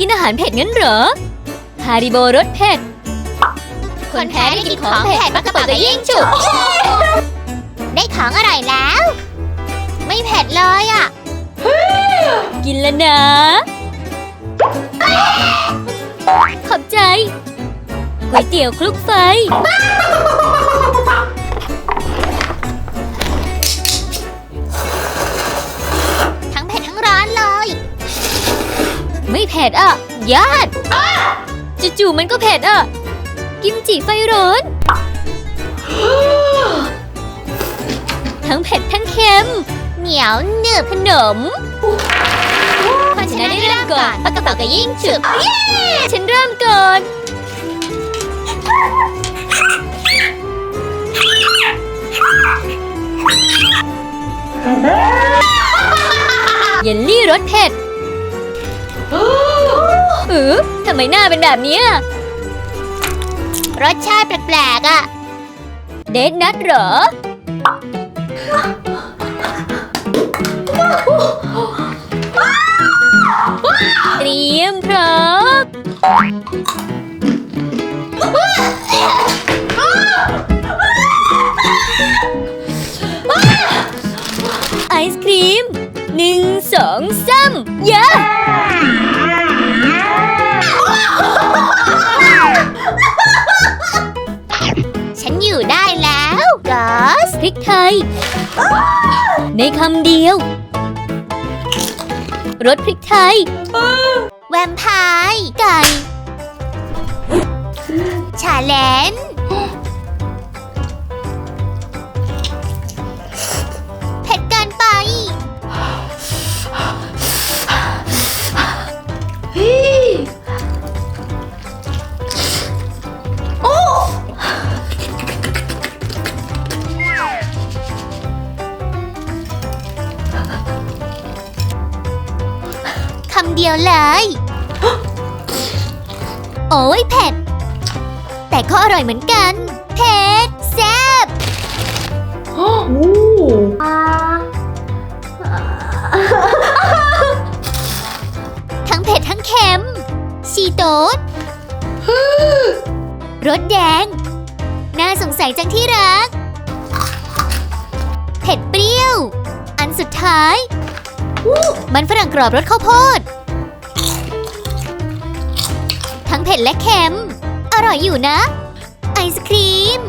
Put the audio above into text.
กินอาหารเผ็ดงั้นเหรอ ฮาริโบรสเผ็ด คนแพ้ได้กินของเผ็ดปากกระเป๋าก็ยิ่งฉุกได้ของอร่อยแล้ว ไม่เผ็ดเลยอะ กินแล้วนะ ขอบใจก๋วยเตี๋ยวคลุกไฟ ไม่เผ็ดอะ ญาติจู่ๆมันก็เผ็ดอะ กิมจิไฟร้อน ทั้งเผ็ดทั้งเค็ม เหนียวหนึบขนมคนชนะได้เริ่มก่อนปากกระเป๋าก็ยิ่งฉุกฉันเริ่มก่อนเยลลี่รสเผ็ด เออทำไมหน้าเป็นแบบนี้รสชาติแปลกๆอะเดทนัทเหรอ เตรียมพร้อมไอศครีมหนึ่งสองสามยอะ ริกไทย ในคำเดียว รสพริกไทย แวมไพร์ไก่ชาเลนเำเดียวเลย โอ้ยเผ็ด แต่ก็อร่อยเหมือนกัน เผ็ดแซ่บทั้งเผ็ดทั้งเค็ม ชีโต๊ดรสแดง น่าสงสัยจังที่รัก เผ็ดเปรี้ยว อันสุดท้าย มันฝรั่งกรอบรสข้าวโพด เผ็ดและเค็ม อร่อยอยู่นะ ไอศครีม